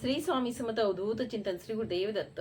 श्री स्वामी समत अवधूत चिंतन श्री गुरुदेव दत्त.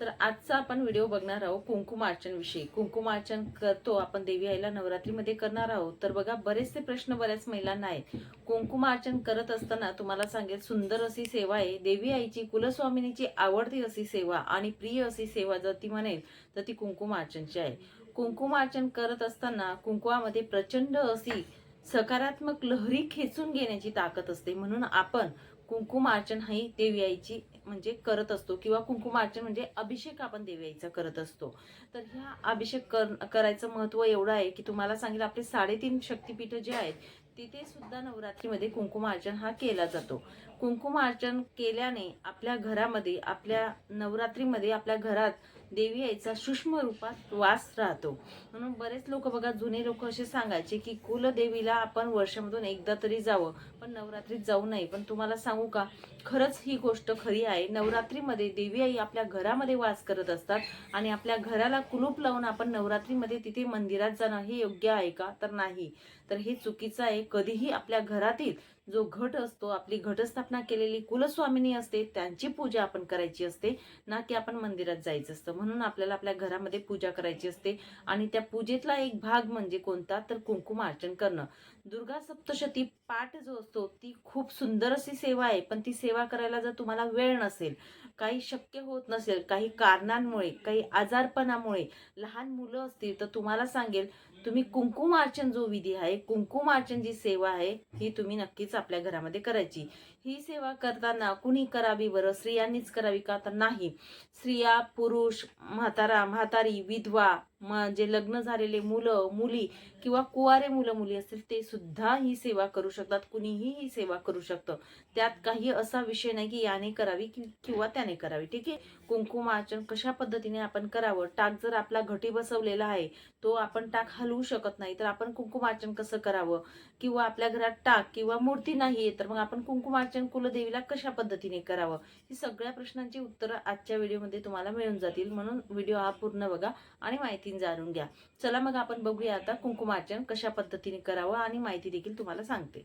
तर आजचा आपण व्हिडिओ बघणार आहोत कुंकुमार्चन विषयी. कुंकुमार्चन करतो आपण देवी आईला नवरात्रीमध्ये करणार आहोत. तर बघा बरेचसे प्रश्न बऱ्याच महिलांना आहेत. कुंकुमार्चन करत असताना तुम्हाला सांगेल सुंदर अशी सेवा आहे. देवी आईची कुलस्वामिनीची आवडती अशी सेवा आणि प्रिय अशी सेवा जर ती म्हणेल तर ती कुंकुमार्चनची आहे. कुंकुमार्चन करत असताना कुंकुमामध्ये प्रचंड अशी सकारात्मक लहरी खेचून घेण्याची ताकद असते. म्हणून आपण कुंकुमार्चन ही देवी आईची म्हणजे करत असतो किंवा कुंकुमार्चन म्हणजे अभिषेक आपण देवी आईचा करत असतो. तर ह्या अभिषेक कर करायचं महत्त्व एवढं आहे की तुम्हाला सांगेल आपले साडेतीन शक्तीपीठं जे आहेत तिथे सुद्धा नवरात्रीमध्ये कुंकुमार्चन हा केला जातो. कुंकुमार्चन केल्याने आपल्या घरामध्ये आपल्या नवरात्रीमध्ये आपल्या घरात देवी आईचा सूक्ष्म रूपात वास राहतो. म्हणून बरेच लोक बघा जुने लोक असे सांगायचे की कुलदेवीला आपण वर्षामधून एकदा तरी जावं पण नवरात्रीत जाऊ नये पण तुम्हाला सांगू का? खरंच ही गोष्ट खरी आहे. नवरात्रीमध्ये देवी आई आपल्या घरामध्ये वास करत असतात आणि आपल्या घराला कुलूप लावून आपण नवरात्रीमध्ये तिथे मंदिरात जाणं हे योग्य आहे का? तर नाही. तर हे चुकीचं आहे. कधीही आपल्या घरातील जो घट असतो आपली घटस्थापना केलेली कुलस्वामिनी असते त्यांची पूजा आपण करायची असते ना की आपण मंदिरात जायचं असतं. म्हणून आपल्याला आपल्या घरामध्ये पूजा करायची असते आणि त्या पूजेतला एक भाग म्हणजे कोणता? तर कुंकुम अर्चन करणं. दुर्गा सप्तशती पाठ जो असतो ती खूप सुंदर अशी सेवा आहे. पण ती सेवा करायला जर तुम्हाला वेळ नसेल काही शक्य होत नसेल काही कारणांमुळे काही आजारपणामुळे लहान मुलं असतील तर तुम्हाला सांगेल तुम्ही कुंकुम अर्चन जो विधी आहे कुंकुम अर्चन जी सेवा आहे ही तुम्ही नक्कीच आपल्या घरामध्ये करायची. ही सेवा करताना कुणी करावी बरं? स्त्रियांनीच करावी का? तर नाही. स्त्रिया पुरुष म्हातारा म्हातारी विधवा म्हणजे लग्न झालेले मुलं मुली किंवा कुवारे मुलं मुली असतील ते सुद्धा ही सेवा करू शकतात. कुणीही ही सेवा करू शकतं. त्यात काही असा विषय नाही की याने करावी कि- किंवा त्याने करावी. ठीक आहे? कुंकुमार्चन कशा पद्धतीने आपण करावं? टाक जर आपला घटी बसवलेला आहे तो आपण टाक हलवू शकत नाही तर आपण कुंकुमार्चन कसं करावं? किंवा आपल्या घरात टाक किंवा मूर्ती नाही तर मग आपण कुंकुमार्चन कुलदेवीला कशा पद्धतीने करावं? ही सगळ्या प्रश्नांची उत्तरं आजच्या व्हिडिओमध्ये तुम्हाला मिळून जातील. म्हणून व्हिडिओ हा पूर्ण बघा आणि माहिती जाणून घ्या. चला मग आपण बघूया आता कुंकुमार्चन कशा पद्धतीने करावं आणि माहिती देखील तुम्हाला सांगते.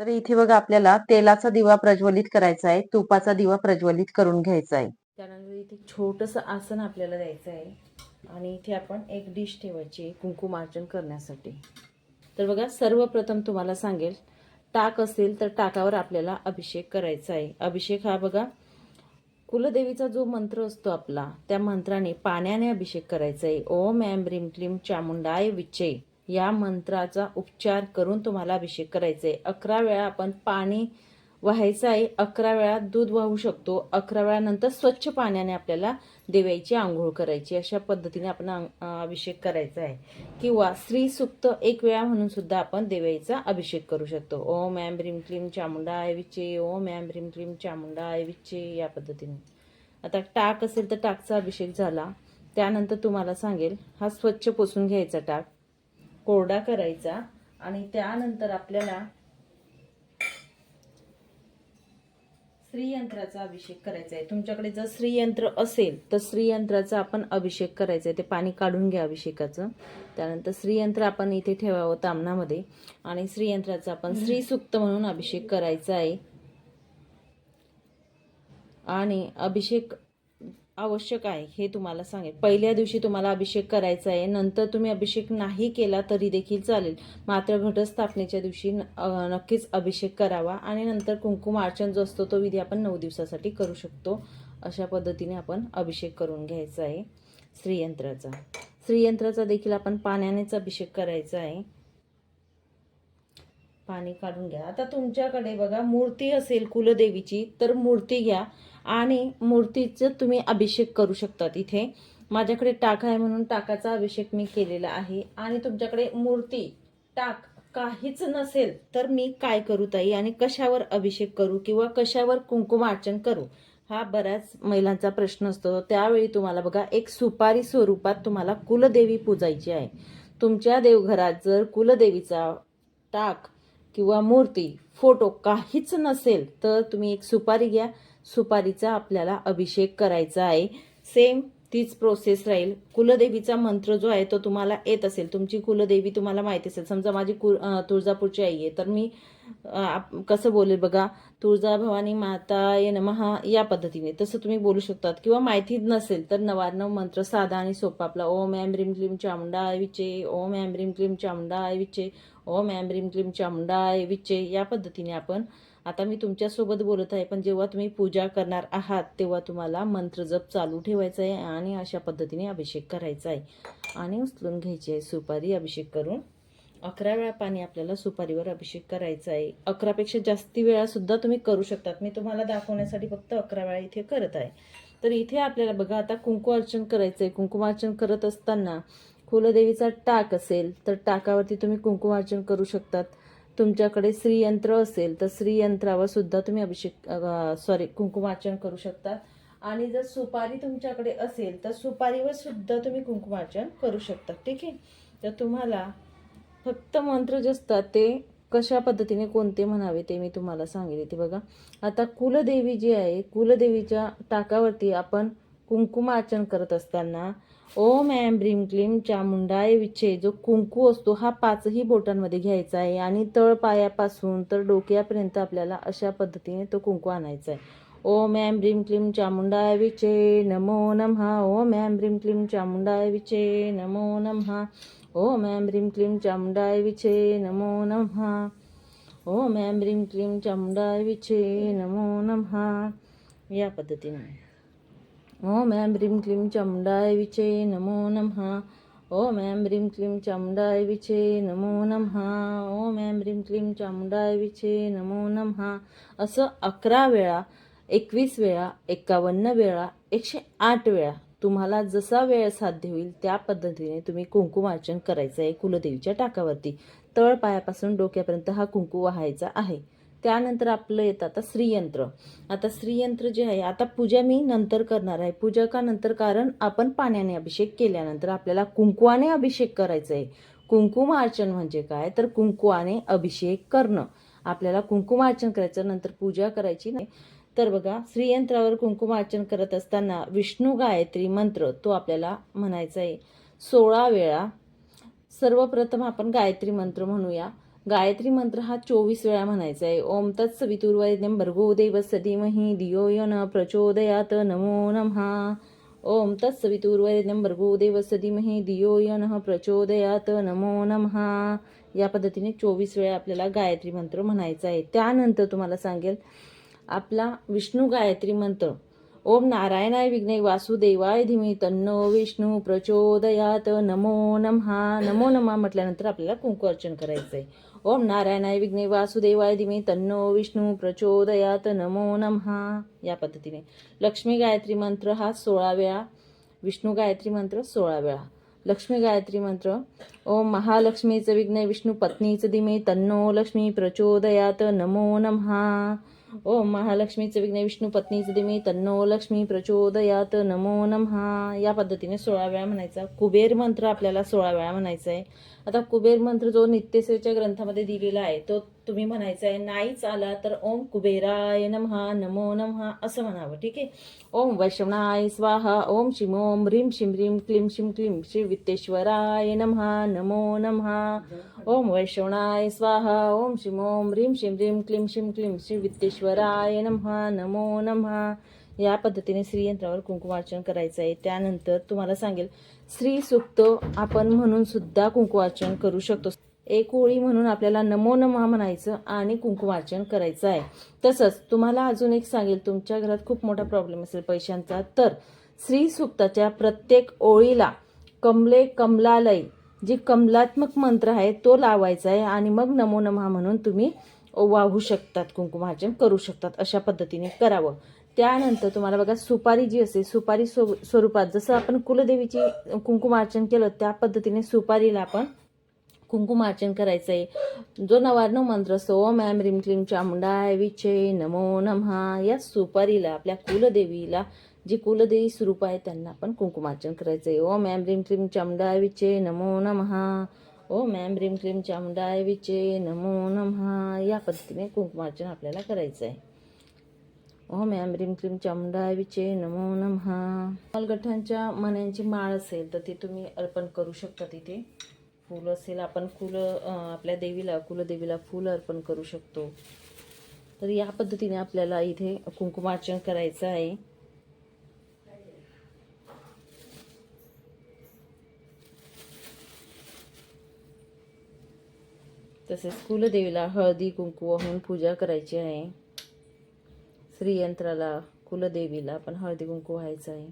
तर इथे बघा आपल्याला तेलाचा दिवा प्रज्वलित करायचा आहे तुपाचा दिवा प्रज्वलित करून घ्यायचा आहे. त्यानंतर इथे छोटंसं आसन आपल्याला द्यायचं आहे आणि इथे आपण एक डिश ठेवायची आहे कुंकुमार्चन करण्यासाठी. तर बघा सर्वप्रथम तुम्हाला सांगेल टाक असेल तर टाकावर आपल्याला अभिषेक करायचा आहे. अभिषेक हा बघा कुलदेवीचा जो मंत्र असतो आपला त्या मंत्राने पाण्याने अभिषेक करायचा आहे. ओम ऐम ह्रीम क्लीम चामुंडाय विचे या मंत्राचा उपचार करून तुम्हाला अभिषेक करायचा आहे. अकरा वेळा आपण पाणी व्हायचं आहे अकरा वेळा दूध वाहू शकतो अकरा वेळानंतर स्वच्छ पाण्याने आपल्याला देवाईची आंघोळ करायची अशा पद्धतीने आपण अभिषेक करायचा आहे. किंवा स्त्री सुक्त एक वेळा म्हणून सुद्धा आपण देवाईचा अभिषेक करू शकतो. ओम ॲम ह्रीम क्लीम चामुंडाय विचे ओम ॲम ह्रीम क्लीम चामुंडा विचे या पद्धतीने. आता टाक असेल तर टाकचा अभिषेक झाला. त्यानंतर तुम्हाला सांगेल हा स्वच्छ पुसून घ्यायचा टाक. कोरडा करायचा आणि त्यानंतर आपल्याला श्रीयंत्राचा अभिषेक करायचा आहे. तुमच्याकडे जर श्रीयंत्र असेल तर श्रीयंत्राचा आपण अभिषेक करायचा आहे. ते पाणी काढून घ्या अभिषेकाचं. त्यानंतर श्रीयंत्र आपण इथे ठेवावं तामणामध्ये. आणि श्रीयंत्राचा आपण श्रीसुक्त म्हणून अभिषेक करायचा आहे. आणि अभिषेक आवश्यक आहे हे तुम्हाला सांगेल पहिल्या दिवशी तुम्हाला अभिषेक करायचा आहे. नंतर तुम्ही अभिषेक नाही केला तरी देखील चालेल. मात्र घटस्थापनेच्या दिवशी नक्कीच अभिषेक करावा आणि नंतर कुंकुम अर्चन जो असतो तो विधी आपण नऊ दिवसासाठी करू शकतो. अशा पद्धतीने आपण अभिषेक करून घ्यायचा आहे. श्रीयंत्राचा. श्रीयंत्राचा देखील आपण पाण्यानेच अभिषेक करायचा आहे. पाणी काढून घ्या. आता तुमच्याकडे बघा मूर्ती असेल कुलदेवीची तर मूर्ती घ्या. आणि मूर्तीचं तुम्ही अभिषेक करू शकतात इथे. माझ्याकडे टाक आहे म्हणून टाकाचा अभिषेक मी केलेला आहे. आणि तुमच्याकडे मूर्ती टाक काहीच नसेल तर मी काय करू ताई? आणि कशावर अभिषेक करू किंवा कशावर कुंकुमार्चन करू? हा बऱ्याच महिलांचा प्रश्न असतो. त्यावेळी तुम्हाला बघा एक सुपारी स्वरूपात तुम्हाला कुलदेवी पूजायची आहे. तुमच्या देवघरात जर कुलदेवीचा टाक किंवा मूर्ती फोटो काहीच नसेल तर तुम्ही एक सुपारी घ्या. सुपारीचा आपल्याला अभिषेक करायचा आहे. सेम तीच प्रोसेस राहील. कुलदेवीचा मंत्र जो आहे तो तुम्हाला येत असेल. तुमची कुलदेवी तुम्हाला माहिती असेल. समजा माझी कु तुळजापूरची आई आहे तर मी कसं बोलेल बघा तुळजा भवानी माताय नमहा या पद्धतीने. तसं तुम्ही बोलू शकतात. किंवा माहिती नसेल तर नवार्णव मंत्र साधा आणि सोपा आपला. ओम ॲम रिम क्लीम चामुंडाय विचे ओम ॲम रिम क्लीम चामुंडाय विचे ओम ॲम रिम क्लीम चामुंडाय विचे. या पद्धतीने आपण आता मी तुमच्यासोबत बोलत आहे पण जेव्हा तुम्ही पूजा करणार आहात तेव्हा तुम्हाला मंत्र जप चालू ठेवायचा आहे आणि अशा पद्धतीने अभिषेक करायचा आहे. आणि उचलून घ्यायची आहे सुपारी अभिषेक करून. अकरा वेळा पाणी आपल्याला सुपारीवर अभिषेक करायचा आहे. अकरापेक्षा जास्ती वेळा सुद्धा तुम्ही करू शकतात. मी तुम्हाला दाखवण्यासाठी फक्त अकरा वेळा इथे करत आहे. तर इथे आपल्याला बघा आता कुंकू अर्चन करायचं आहे कुंकुमार्चन करत असताना कुलदेवीचा टाक असेल तर टाकावरती तुम्ही कुंकुमार्चन करू शकतात. तुमच्याकडे श्रीयंत्र असेल तर श्रीयंत्रावर सुद्धा तुम्ही अभिषेक सॉरी कुंकुमार्चन करू शकतात. आणि जर सुपारी तुमच्याकडे असेल तर सुपारीवर सुद्धा तुम्ही कुंकुमार्चन करू शकता ठीक आहे? तर तुम्हाला फक्त मंत्र जे असतात ते कशा पद्धतीने कोणते म्हणावे ते मी तुम्हाला सांगेल ते बघा आता कुलदेवी जी आहे कुलदेवीच्या टाकावरती आपण कुंकुमार्चन करत असताना ओम ॲम ब्रीम क्लीम चामुंडाय विच्छे जो कुंकू असतो हा पाचही बोटांमध्ये घ्यायचा आहे आणि तळपायापासून तर डोक्यापर्यंत आपल्याला अशा पद्धतीने तो कुंकू आणायचा आहे. ओम ॲम ब्रीम क्लीम चामुंडाय विचे नमो नमहा ओम ॲम ब्रीम क्लीम चामुंडाय विचे नमो नमहा ॐ ऐं ब्रीम क्लीम चामुंडाय विचे नमो नमः। ॐ ऐं ब्रीम क्लीम चामुंडाय विचे नमो नमः। या पद्धतीने. ॐ ऐं ब्रीम क्लीम चामुंडाय विचे नमो नमः। ॐ ऐं ब्रीम क्लीम चामुंडाय विचे नमो नमः। ॐ ऐं ब्रीम क्लीम चामुंडाय विचे नमो नमः. असं अकरा वेळा एकवीस वेळा एकावन्न वेळा एकशे आठ वेळा तुम्हाला जसा वेळ साध्य होईल त्या पद्धतीने तुम्ही कुंकुमार्चन करायचं आहे कुलदेवीच्या टाकावरती. तळपायापासून डोक्यापर्यंत हा कुंकू वाहायचा आहे. त्यानंतर आपलं येतं आता श्रीयंत्र. आता श्रीयंत्र जे आहे आता पूजा मी नंतर करणार आहे. पूजा का नंतर? कारण आपण पाण्याने अभिषेक केल्यानंतर आपल्याला कुंकुवाने अभिषेक करायचा आहे. कुंकुमार्चन म्हणजे काय? तर कुंकुवाने अभिषेक करणं. आपल्याला कुंकुमार्चन करायचं नंतर पूजा करायची नाही. तर बघा श्रीयंत्रावर कुंकुमार्चन करत असताना विष्णू गायत्री मंत्र तो आपल्याला म्हणायचा आहे. सोळा वेळा सर्वप्रथम आपण गायत्री मंत्र म्हणूया. गायत्री मंत्र हा चोवीस वेळा म्हणायचा आहे. ओम तत्सवितुर्वैद्यम भर्गो देवस्य धीमहि धियो यो न प्रचोदयात नमो नमः. ओम तत्सवितुर्वैद्यम भर्गो देवस्य सदिमही धियो यो न प्रचोदयात नमो नमः. या पद्धतीने चोवीस वेळा आपल्याला गायत्री मंत्र म्हणायचा आहे. त्यानंतर तुम्हाला सांगेल आपला विष्णू गायत्री मंत्र. ओम नारायणाय विघ्ने वासुदेवाय धीमे तन्नो विष्णू प्रचोदयात. नमो नमहा. नमो नमः म्हटल्यानंतर आपल्याला कुंकू अर्चन करायचं आहे ओम नारायणाय विघ्ने वासुदेवाय धीमे तन्नो विष्णू प्रचोदयात. नमो नमहा. या पद्धतीने. लक्ष्मी गायत्री मंत्र हा सोळा वेळा. विष्णू गायत्री मंत्र सोळा वेळा. लक्ष्मी गायत्री मंत्र. ओम महालक्ष्मीचं विघ्न विष्णू पत्नीचं धीमे तन्नो लक्ष्मी प्रचोदयात. नमो नमहा. ओम महालक्ष्मीचं विघ्न विष्णू पत्नीचं दिमे तन्नो लक्ष्मी प्रचोदयात नमो नमहा या पद्धतीने सोळा वेळा म्हणायचा. कुबेर मंत्र आपल्याला सोळा वेळा म्हणायचा आहे आता कुबेर मंत्र जो नित्यसेच्या ग्रंथामध्ये दिलेला आहे तो तुम्ही म्हणायचा आहे नाहीच आला तर ओम कुबेराय नमहा नमो नमहा असं म्हणावं ठीक आहे? ओम वैष्णवाय स्वाहा ओम शिम ओम ह्रीम शिम ह्रीम क्लीम शिम क्लीम श्री वित्तेश्वराय नमहा नमो नमहा। ओम वैष्णवाय स्वाहा ओम शिम ओम ह्रीम शिम ह्रीम क्लीम शिम क्लीम श्री वित्तेश्वराय नमहा नमो नमहा। या पद्धतीने श्रीयंत्रावर कुंकुमार्चन करायचं आहे. त्यानंतर तुम्हाला सांगेल श्री सुक्त आपण म्हणून सुद्धा कुंकुवाचन करू शकतो. एक ओळी म्हणून आपल्याला नमो नमा म्हणायचं आणि कुंकुवाचन करायचं आहे. तसंच तुम्हाला अजून एक सांगेल तुमच्या घरात खूप मोठा प्रॉब्लेम असेल पैशांचा. तर श्री सुक्ताच्या प्रत्येक ओळीला कमले कमलालय जी कमलात्मक मंत्र आहे तो लावायचा आहे आणि मग नमो नमः म्हणून तुम्ही वाहू शकतात कुंकुमार्चन करू शकतात अशा पद्धतीने करावं. त्यानंतर तुम्हाला बघा सुपारी जी असते सुपारी स्व स्वरूपात जसं आपण कुलदेवीची कुंकुमार्चन केलं त्या पद्धतीने सुपारीला आपण कुंकुमार्चन करायचं आहे जो नवार्ण मंत्र असतो ओम ॲम रिम क्लीम चामुंडाय विचे नमो नमहा या सुपारीला आपल्या कुलदेवीला जी कुलदेवी स्वरूप आहे त्यांना आपण कुंकुमार्चन करायचं आहे ओम ॲम रिम क्लीम चामुंडाय विचे नमो नमहा ओम ॲम रिम क्लीम चामुंडाय विचे नमो नमहा या पद्धतीने कुंकुमार्चन आपल्याला करायचं आहे ओम ॲम रिम क्लिम चामुंडाय विचे नमो नमहा मलगठांच्या मण्यांची माळ असेल तर ती तुम्ही अर्पण करू शकता तिथे. फूल असेल आपण फुलं आपल्या देवीला कुलदेवीला फूल अर्पण करू शकतो. तर या पद्धतीने आपल्याला इथे कुंकुमार्चन करायचं आहे. तसेच कुलदेवीला हळदी कुंकू वाहून पूजा करायची आहे. श्रीयंत्राला कुलदेवीला पण हळदी कुंकू व्हायचं आहे.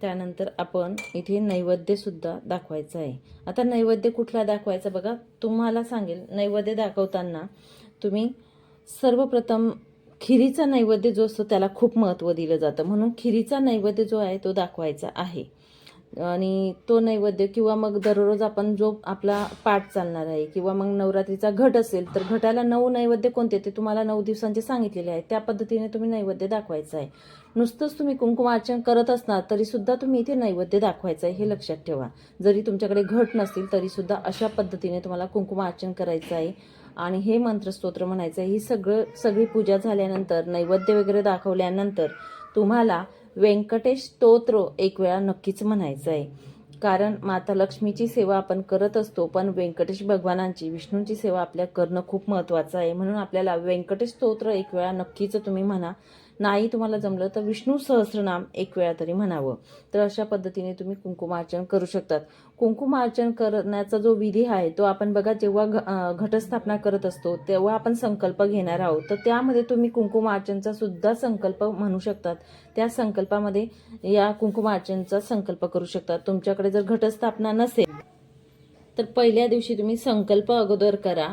त्यानंतर आपण इथे नैवेद्यसुद्धा दाखवायचं आहे. आता नैवेद्य कुठला दाखवायचा बघा? तुम्हाला सांगेल नैवेद्य दाखवताना तुम्ही सर्वप्रथम खिरीचा नैवेद्य जो असतो त्याला खूप महत्त्व दिलं जातं. म्हणून खिरीचा नैवेद्य जो आहे तो दाखवायचा आहे. आणि तो नैवेद्य किंवा मग दररोज आपण जो आपला पाठ चालणार आहे किंवा मग नवरात्रीचा घट असेल तर घटाला नऊ नैवेद्य कोणते ते तुम्हाला नऊ दिवसांचे सांगितलेले आहे त्या पद्धतीने तुम्ही नैवेद्य दाखवायचं आहे. नुसतंच तुम्ही कुंकुमार्चन करत असणार तरीसुद्धा तुम्ही इथे नैवेद्य दाखवायचं आहे हे लक्षात ठेवा. जरी तुमच्याकडे घट नसतील तरीसुद्धा अशा पद्धतीने तुम्हाला कुंकुमार्चन करायचं आहे. आणि हे मंत्रस्तोत्र म्हणायचं आहे ही सगळं सगळी पूजा झाल्यानंतर नैवेद्य वगैरे दाखवल्यानंतर तुम्हाला व्यंकटेश स्तोत्र एक वेळा नक्कीच म्हणायचं आहे कारण माता लक्ष्मीची सेवा आपण करत असतो पण व्यंकटेश भगवानांची विष्णूंची सेवा आपल्या करणं खूप महत्त्वाचं आहे. म्हणून आपल्याला व्यंकटेश स्तोत्र एक वेळा नक्कीच तुम्ही म्हणा. नाही तुम्हाला जमलं तर विष्णू सहस्रनाम एक वेळा तरी म्हणावं. तर अशा पद्धतीने तुम्ही कुंकुमार्चन करू शकतात. कुंकुमार्चन करण्याचा जो विधी आहे तो आपण बघा जेव्हा घ घटस्थापना करत असतो तेव्हा आपण संकल्प घेणार आहोत. तर त्यामध्ये तुम्ही कुंकुमार्चनचा सुद्धा संकल्प म्हणू शकतात. त्या संकल्पामध्ये या कुंकुमार्चनचा संकल्प करू शकतात. तुमच्याकडे जर घटस्थापना नसेल तर पहिल्या दिवशी तुम्ही संकल्प अगोदर करा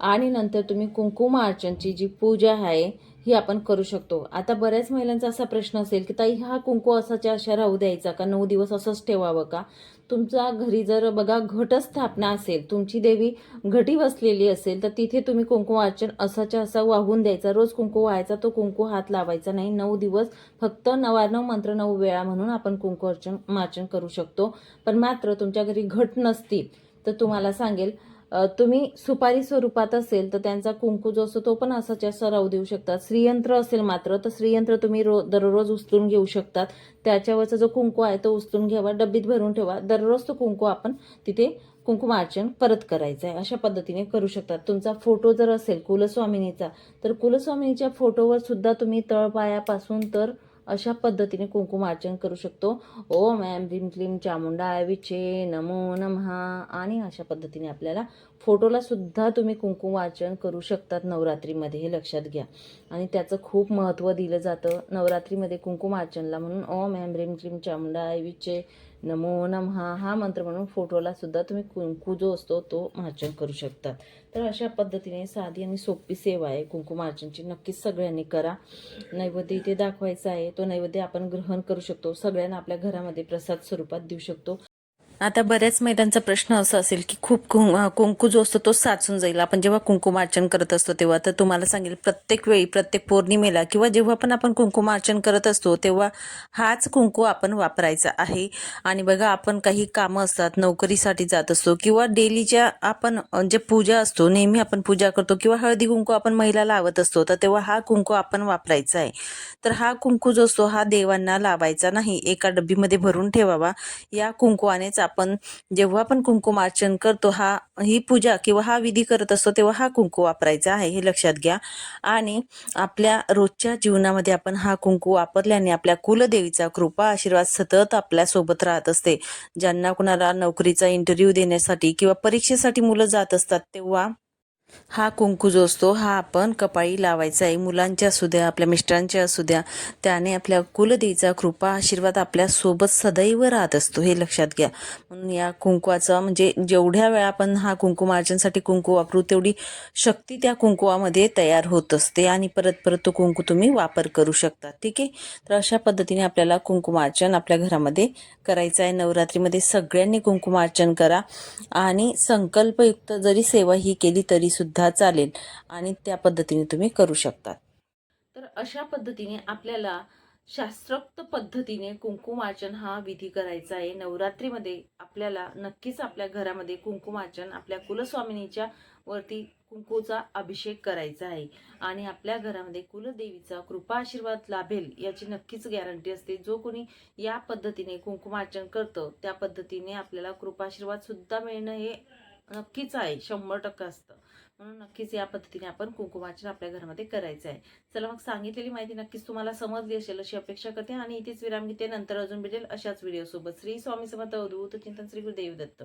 आणि नंतर तुम्ही कुंकुमार्चनची जी पूजा आहे ही आपण करू शकतो. आता बऱ्याच महिलांचा असा प्रश्न असेल की ताई हा कुंकू असाच्या अशा राहू द्यायचा का? नऊ दिवस असंच ठेवावं का? तुमचा घरी जर बघा घटस्थापना असेल तुमची देवी घटी बसलेली असेल तर तिथे तुम्ही कुंकू वाचन असाच्या असा वाहून द्यायचा. रोज कुंकू व्हायचा तो कुंकू हात लावायचा नाही. नऊ दिवस फक्त नवानव मंत्र नऊ वेळा म्हणून आपण कुंकू अर्चन मार्चन करू शकतो. पण मात्र तुमच्या घरी घट नसतील तर तुम्हाला सांगेल तुम्ही सुपारी स्वरूपात असेल तर त्यांचा कुंकू जो असतो तो पण असाच्या असा राहू देऊ शकतात. श्रीयंत्र असेल मात्र तर श्रीयंत्र तुम्ही रो दररोज उचलून घेऊ शकतात. त्याच्यावरचा जो कुंकू आहे तो उचलून घ्यावा डब्बीत भरून ठेवा. दररोज तो कुंकू आपण तिथे कुंकुमार्चन परत करायचं आहे. अशा पद्धतीने करू शकतात. तुमचा फोटो जर असेल कुलस्वामिनीचा तर कुलस्वामिनीच्या फोटोवर सुद्धा तुम्ही तळपायापासून तर अशा पद्धतीने कुंकुमार्चन करू शकतो. ओम ॲम भीम क्लीम चामुंडाय विचे नमो नमः. आणि अशा पद्धतीने आपल्याला फोटोला सुद्धा तुम्ही कुंकुमार्चन करू शकतात नवरात्रीमध्ये हे लक्षात घ्या. आणि त्याचं खूप महत्त्व दिलं जातं नवरात्रीमध्ये कुंकुमार्चनला म्हणून. ओम ॲम ह्रीं क्लीम चामुंडाय विचे नमो नम हा मंत्र म्हणून फोटोला सुद्धा तुम्ही कुंकू जो असतो तो मार्चन करू शकतात. तर अशा पद्धतीने साधी आणि सोपी सेवा आहे. कुंकू मार्चनची नक्कीच सगळ्यांनी करा. नैवेद्य इथे दाखवायचा आहे. तो नैवेद्य आपण ग्रहण करू शकतो. सगळ्यांना आपल्या घरामध्ये प्रसाद स्वरूपात देऊ शकतो. आता बऱ्याच महिलांचा प्रश्न असा असेल की खूप कुंकू जो असतो तो साचून जाईल. आपण जेव्हा कुंकुमार्चन करत असतो तेव्हा तर तुम्हाला सांगेल प्रत्येक वेळी प्रत्येक पौर्णिमेला किंवा जेव्हा पण आपण कुंकुमार्चन करत असतो तेव्हा हाच कुंकू आपण वापरायचा आहे. आणि बघा आपण काही कामं असतात नोकरीसाठी जात असतो किंवा डेलीच्या आपण जे पूजा असतो नेहमी आपण पूजा करतो किंवा हळदी कुंकू आपण महिला लावत असतो तर तेव्हा हा कुंकू आपण वापरायचा आहे. तर हा कुंकू जो असतो हा देवांना लावायचा नाही. एका डब्बीमध्ये भरून ठेवावा. या कुंकुवानेच आपण आपण जेव्हा आपण कुंकुमार्चन करतो हा ही पूजा किंवा हा विधी करत असतो तेव्हा हा कुंकू वापरायचा आहे हे लक्षात घ्या. आणि आपल्या रोजच्या जीवनामध्ये आपण हा कुंकू वापरल्याने आपल्या कुलदेवीचा कृपा आशीर्वाद सतत आपल्यासोबत राहत असते. ज्यांना कुणाला नोकरीचा इंटरव्ह्यू देण्यासाठी किंवा परीक्षेसाठी मुलं जात असतात तेव्हा हा कुंकू जो असतो हा आपण कपाळी लावायचा आहे. मुलांच्या असू द्या आपल्या मिस्टरांच्या असू द्या त्याने आपल्या कुलदेवीचा कृपा आशीर्वाद आपल्यासोबत सदैव राहत असतो हे लक्षात घ्या. म्हणून या कुंकवाचा म्हणजे जेवढ्या वेळा आपण हा कुंकुमार्चनसाठी कुंकू वापरू तेवढी शक्ती त्या कुंकुवामध्ये तयार होत असते आणि परत परत तो कुंकू तुम्ही वापर करू शकता. ठीक आहे? तर अशा पद्धतीने आपल्याला कुंकुमार्चन आपल्या घरामध्ये करायचं आहे. नवरात्रीमध्ये सगळ्यांनी कुंकुमार्चन करा आणि संकल्पयुक्त जरी सेवा ही केली तरी सुद्धा चालेल आणि त्या पद्धतीने तुम्ही करू शकता. तर अशा पद्धतीने आपल्याला शास्त्रोक्त पद्धतीने कुंकुमार्चन हा विधी करायचा आहे. नवरात्रीमध्ये आपल्याला नक्कीच आपल्या घरामध्ये कुंकुमार्चन आपल्या कुलस्वामिनीच्या वरती कुंकूचा अभिषेक करायचा आहे. आणि आपल्या घरामध्ये कुलदेवीचा कृपा आशीर्वाद लाभेल याची नक्कीच गॅरंटी असते. जो कोणी या पद्धतीने कुंकुमार्चन करतं त्या पद्धतीने आपल्याला कृपाशीर्वाद सुद्धा मिळणं हे नक्कीच आहे. शंभर टक्के असतं. म्हणून नक्कीच या पद्धतीने आपण कुंकुमार्चन आपल्या घरामध्ये करायचं आहे. चला मग सांगितलेली माहिती नक्कीच तुम्हाला समजली असेल अशी अपेक्षा करते आणि इथेच विराम घेते. नंतर अजून भेटेल अशाच व्हिडिओसोबत श्री स्वामी समर्थ अवधूत चिंतन श्री गुरुदेव दत्त.